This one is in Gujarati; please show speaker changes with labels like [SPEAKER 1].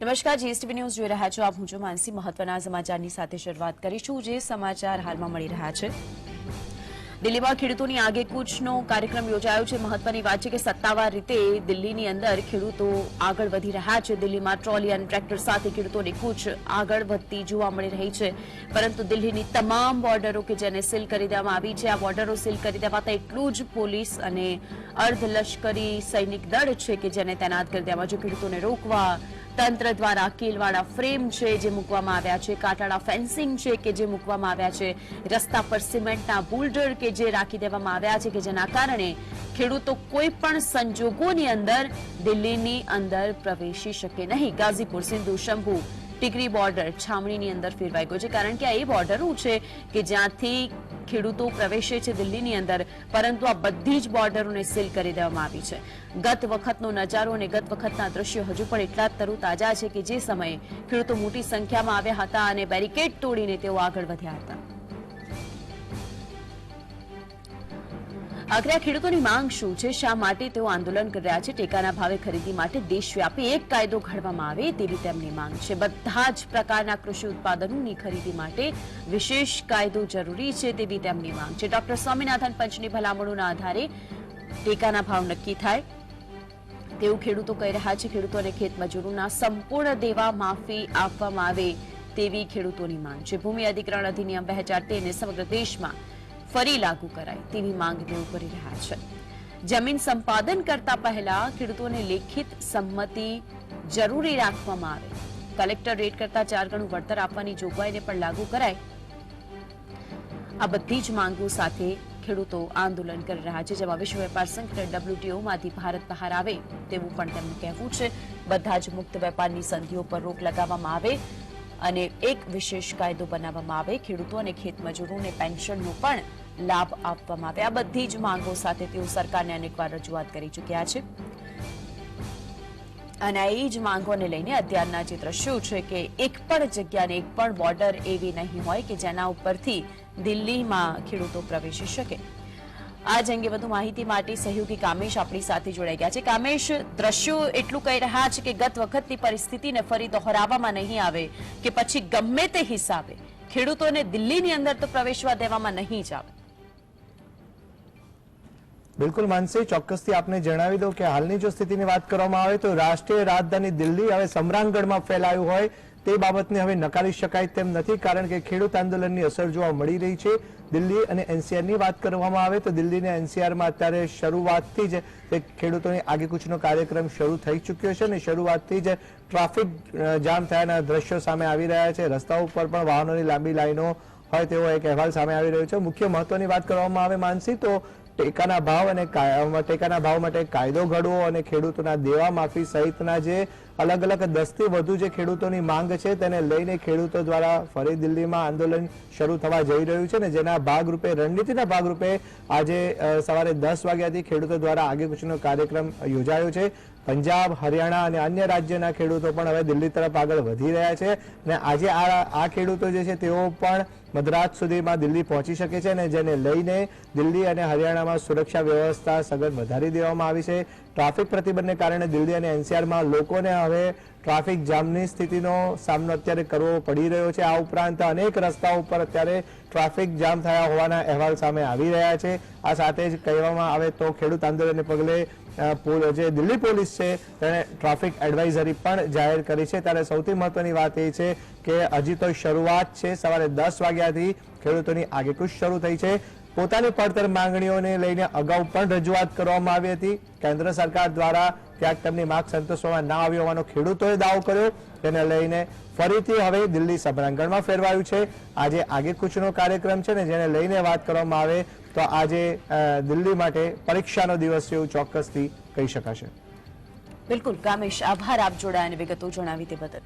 [SPEAKER 1] નમસ્કાર, જીએસટીવી ન્યૂઝ જોઈ રહ્યા છો આપ. હું છું માનસી. મહત્વના સમાચારની સાથે શરૂઆત કરીશું જે સમાચાર હાલમાં મળી રહ્યા છે. દિલ્હીમાં ખેડૂતોની આગેકૂચનો કાર્યક્રમ યોજાયો છે. મહત્વની વાત છે કે સત્તાવાર રીતે દિલ્હીની અંદર ખેડૂતો આગળ વધી રહ્યા છે. દિલ્હીમાં ટ્રોલી અને ટ્રેક્ટર સાથે ખેડૂતોની કૂચ આગળ વધતી જોવા મળી રહી છે. પરંતુ દિલ્હીની તમામ બોર્ડરો કે જેને સીલ કરી દેવામાં આવી છે, આ બોર્ડરો સીલ કરી દેવાતા એટલું જ પોલીસ અને અર્ધલશ્કરી સૈનિક દળ છે કે જેને તૈનાત કરી દેવામાં જો ખેડૂતોને રોકવા તંત્ર દ્વારા કીલવાળા ફ્રેમ છે જે મૂકવામાં આવ્યા છે, કાંટાળા ફેન્સિંગ છે કે જે મૂકવામાં આવ્યા છે, રસ્તા પર સિમેન્ટના બુલ્ડર કે જે રાખી દેવામાં આવ્યા છે કે જેના કારણે ખેડૂતો કોઈ પણ સંજોગોની અંદર દિલ્હીની અંદર પ્રવેશી શકે નહીં. ગાઝીપુર સિંધુ શંભુ ટીકરી બોર્ડર છાવણીની અંદર ફેરવાઈ ગયો છે. કારણ કે આ એ બોર્ડરો છે કે જ્યાંથી ખેડૂતો પ્રવેશે છે દિલ્હીની અંદર, પરંતુ આ બધી જ બોર્ડરોને સીલ કરી દેવામાં આવી છે. ગત વખતનો નજારો અને ગત વખતના દ્રશ્યો હજુ પણ એટલા જ તરુ તાજા છે કે જે સમયે ખેડૂતો મોટી સંખ્યામાં આવ્યા હતા અને બેરિકેડ તોડીને તેઓ આગળ વધ્યા હતા. આખરે ખેડૂતોની માંગ શું છે? શા માટે તેઓ આંદોલન કરી રહ્યા છે? ટેકાના ભાવે ખરીદી માટે દેશવ્યાપી એક કાયદો ઘડવામાં આવે તેવી તેમની માંગ છે. બધા જ પ્રકારના કૃષિ ઉત્પાદનોની ખરીદી માટે વિશેષ કાયદો જરૂરી છે તેવી તેમની માંગ છે. ડોક્ટર સ્વામિનાથન પંચની ભલામણોના આધારે ટેકાના ભાવ નક્કી થાય. તેવું ખેડૂતો કહી રહ્યા છે ખેડૂતોને ખેતમજૂરોના સંપૂર્ણ દેવા માફી આપવામાં આવે તેવી ખેડૂતોની માંગ છે. ભૂમિ અધિગ્રહણ અધિનિયમ બે સમગ્ર દેશમાં ફરી લાગુ કરાય તેવી માંગ કરી રહ્યા છે. જમીન સંપાદન કરતા પહેલા ખેડૂતોને લેખિત સંમતિ જરૂરી રાખવામાં આવે. કલેક્ટર રેટ કરતા ચાર ગણું વળતર આપવાની જોગવાઈને પણ લાગુ કરાય આ બધી જ માંગો સાથે ખેડૂતો આંદોલન કરી રહ્યા છે. જેમાં વિશ્વ વેપાર સંઘ ડબ્લ્યુટીઓમાંથી ભારત બહાર આવે તેવું પણ તેમનું કહેવું છે. બધા જ મુક્ત વેપારની સંધિઓ પર રોક લગાવવામાં આવે અને એક વિશેષ કાયદો બનાવવામાં આવે, ખેડૂતો અને ખેતમજૂરોને પેન્શનનો પણ લાભ આપવામાં આવે. આ બધી જ માંગો સાથે તેઓ સરકારને અનેકવાર રજૂઆત કરી ચૂક્યા છે. અને એ જ માંગોને લઈને અત્યારના જે દ્રશ્યો છે કે એક પણ જગ્યાને એક પણ બોર્ડર એવી નહીં હોય કે જેના ઉપરથી દિલ્હીમાં ખેડૂતો પ્રવેશી શકે. આજ અંગે વધુ માહિતી માટે સહયોગી કામેશ આપણી સાથે જોડાઈ ગયા છે. કામેશ, દ્રશ્યો એટલું કહી રહ્યા છે કે ગત વખતની પરિસ્થિતિને ફરી દોહરાવવામાં નહીં આવે કે પછી ગમે તે હિસાબે ખેડૂતોને દિલ્હીની અંદર તો પ્રવેશવા દેવામાં નહીં જ આવે.
[SPEAKER 2] બિલકુલ માનસી, ચોક્કસથી આપને જણાવી દઉં કે હાલની જો સ્થિતિની વાત કરવામાં આવે તો રાષ્ટ્રીય રાજધાની દિલ્હી હવે સમરાંગણમાં ફેલાયું હોય. તે બાબતને હવે નકારી શકાય તેમ નથી કારણ કે ખેડૂત આંદોલનની અસર જોવા મળી રહી છે. દિલ્હી અને એનસીઆરની વાત કરવામાં આવે તો દિલ્હી એનસીઆરમાં અત્યારે શરૂઆતથી જ તે ખેડૂતોની આગેકૂચનો કાર્યક્રમ શરૂ થઈ ચૂક્યો છે અને શરૂઆતથી જ ટ્રાફિક જામ થયાના દ્રશ્યો સામે આવી રહ્યા છે. રસ્તાઓ ઉપર પણ વાહનોની લાંબી લાઈનો હોય તેવો એક અહેવાલ સામે આવી રહ્યો છે. મુખ્ય મહત્વની વાત કરવામાં આવે માનસી, તો ટેકાના ભાવ અને ટેકાના ભાવ માટે કાયદો ઘડવો અને ખેડૂતોના દેવા માફી સહિતના જે અલગ અલગ દસથી વધુ જે ખેડૂતોની માંગ છે તેને લઈને ખેડૂતો દ્વારા ફરી દિલ્હીમાં આંદોલન શરૂ થવા જઈ રહ્યું છે ને જેના ભાગરૂપે, રણનીતિના ભાગરૂપે આજે સવારે દસ વાગ્યાથી ખેડૂતો દ્વારા આગેકૂચનો કાર્યક્રમ યોજાયો છે. પંજાબ, હરિયાણા અને અન્ય રાજ્યના ખેડૂતો પણ હવે દિલ્હી તરફ આગળ વધી રહ્યા છે અને આજે આ આ ખેડૂતો જે છે તેઓ પણ મધરાત સુધીમાં દિલ્હી પહોંચી શકે છે અને જેને લઈને દિલ્હી અને હરિયાણામાં સુરક્ષા વ્યવસ્થા સઘન વધારી દેવામાં આવી છે. ટ્રાફિક પ્રતિબંધને કારણે દિલ્હી અને એનસીઆરમાં લોકોને હવે ટ્રાફિક જામની સ્થિતિનો સામનો અત્યારે કરવો પડી રહ્યો છે. આ ઉપરાંત અનેક રસ્તાઓ ઉપર અત્યારે ટ્રાફિક જામ થયા હોવાના અહેવાલ સામે આવી રહ્યા છે. આ સાથે જ કહેવામાં આવે તો ખેડૂત આંદોલનને પગલે જે દિલ્હી પોલીસ છે, તેણે ટ્રાફિક એડવાઇઝરી પણ જાહેર કરી છે. ત્યારે સૌથી મહત્વની વાત એ છે કે હજી તો શરૂઆત છે. સવારે દસ વાગ્યાથી ખેડૂતોની આગેકૂચ શરૂ થઈ છે. પોતાની પડતર માંગણીઓને લઈને અગાઉ પણ રજૂઆત કરવામાં આવી હતી. કેન્દ્ર સરકાર દ્વારા ક્યાંક તેમની માંગ સંતોષવામાં ના આવી હોવાનો ખેડૂતોએ દાવો કર્યો. તેને લઈને ફરીથી હવે દિલ્હી સભાંગણમાં ફેરવાયું છે. આજે આગેકૂચનો કાર્યક્રમ છે ને જેને લઈને વાત કરવામાં આવે તો આજે દિલ્હી માટે પરીક્ષાનો દિવસ એવું ચોક્કસથી કહી શકાશે.
[SPEAKER 1] બિલકુલ કામેશ આભાર. આપ જોડાયા અને વિગતો જણાવી તે બદલ.